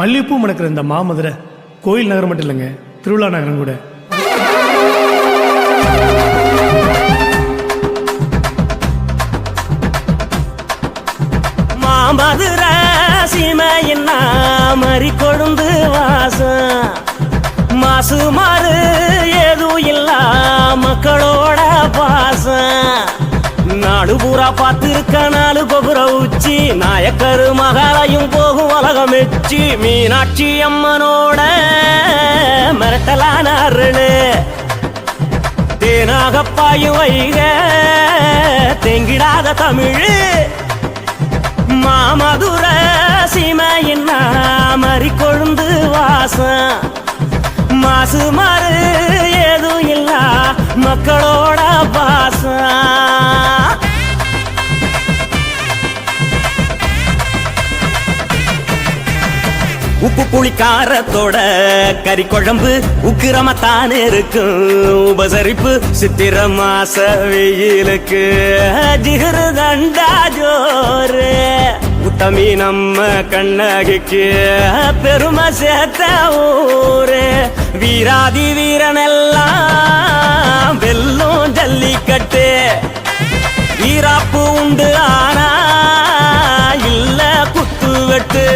மல்லிகைப்பூ மணக்கிற இந்த மாமதுரை கோயில் நகரம் மட்டும் இல்லைங்க திருவிழா நகரம் கூட. மாமதுரை சீமையின்னா மறி கொழுந்து வாசம். மாசு மாறு ஏதும் இல்ல மக்களோட பாசம் நாடு பூரா பார்த்திருக்க நாலு கோபுர உச்சி. நாயக்கரு மகாலயும் போகும் உலகம் எச்சி. மீனாட்சி அம்மனோட மிரட்டலான அருளு. தேனாக பாயும் வைக தெங்கிடாத தமிழ். மாமதுர சீமையின் மறி கொழுந்து வாசம். மாசு மாறு ஏதும் இல்ல மக்களோட பாசம் உப்பு புளிக்காரத்தோட கறி குழம்பு உக்கிரமத்தான் இருக்கும் உபசரிப்பு சித்திர மாச வெயிலுக்கு ஜிகரு தண்டா ஜோரு உத்தமி நம்ம கண்ணகிக்கு. பெருமை சேர்த்த ஊரு வீராதி வீரனெல்லாம் வெல்லும் ஜல்லிக்கட்டு. வீராப்பு உண்டு ஆனா இல்ல குத்து வெட்டு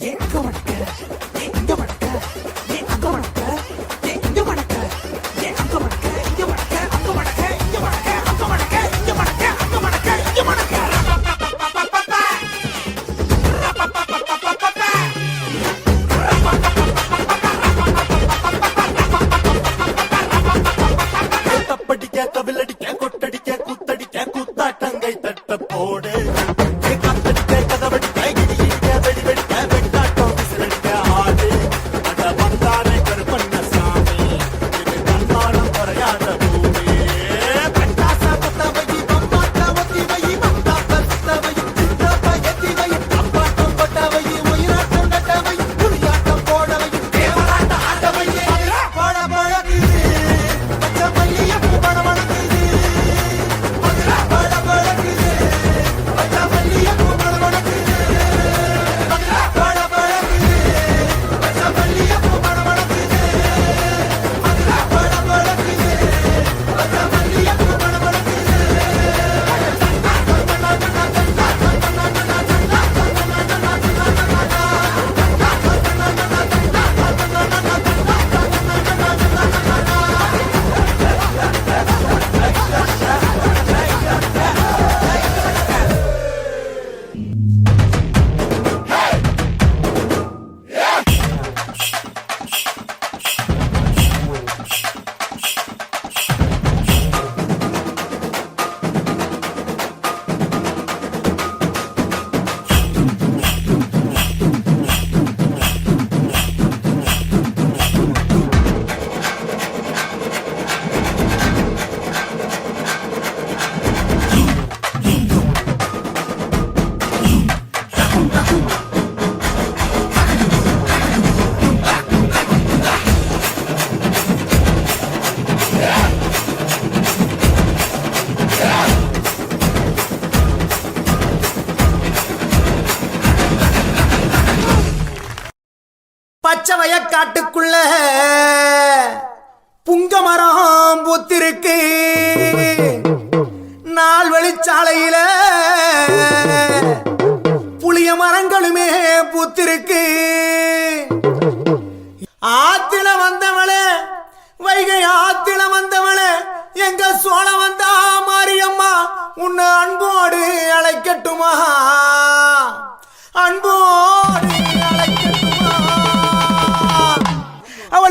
당겨볼까 당겨볼까 பச்சை வயக்காட்டுக்குள்ள புங்க மரம் பூத்திருக்கு. நாள் வெளிச்சாலையில புளிய மரங்களுமே பூத்திருக்கு. ஆத்தில வந்தவளே வைகை ஆத்தில வந்தவளே எங்க சோழ வந்தா மாரியம்மா உன்னை அன்போடு அழைக்கட்டுமா? அன்போ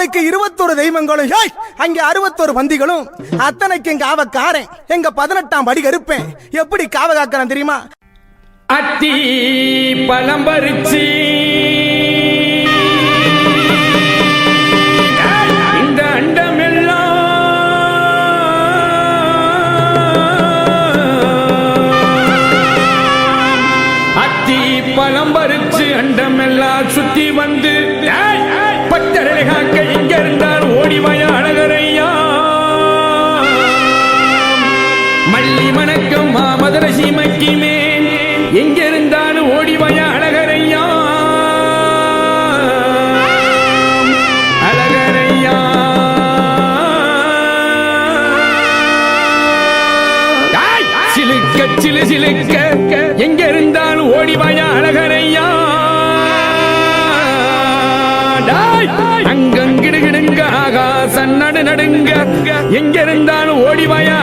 அவனுக்கு இருபத்தொரு தெய்வங்களும். ஏய், அங்கே அறுபத்தொரு பந்திகளும். எங்க காவக்காரன் எங்க பதினெட்டாம் படி கருப்பேன் எப்படி காவ காக்கிறேன் தெரியுமா? அத்தி பழம் பறிச்சு சிலு சிலுக்க எங்க இருந்தாலும் ஓடிவாயா அழகரையா டாய், அங்கங்கிடுகிடுங்க ஆகாசம் நடு நடுங்க. எங்க இருந்தாலும் ஓடிவாயா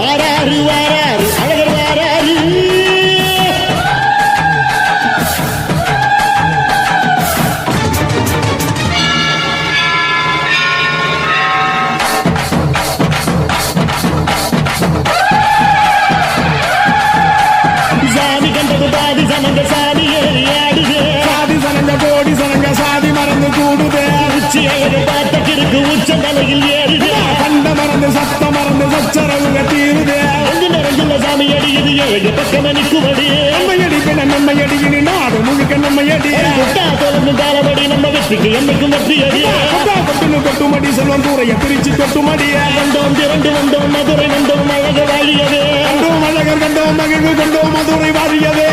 வாராரு வாராரு அழகர் வாராரு. சாமி கண்டது பாதி சனங்க சாமி ஏறி ஆடுது. சாதி சனங்க கோடி சனங்க சாதி மறந்து கூடுதே. உச்சி அழகு பார்த்த கிறுக்கு உச்ச தலையில் ஏறுது ஏழு பக்கம் நிற்குவது நம்மையடி பின்ன நம்மையடி இனி நாடு முழுக்க நம்மையடி. கொட்டா தொடர்ந்து காலபடி நம்ம வெற்றிக்கு என்னைக்கும் வெற்றி அடி கொட்டா கொட்டுன்னு கொட்டுமடி செல்வம் தூரைய பிரிச்சு கொட்டுமடிய. வந்தோம் திரண்டு வந்தோம் மதுரை வந்தோம் அழக வாழியவே. கண்டோம் அழகர் கண்டோம் மகிழ்வு கண்டோம் மதுரை வாரியவே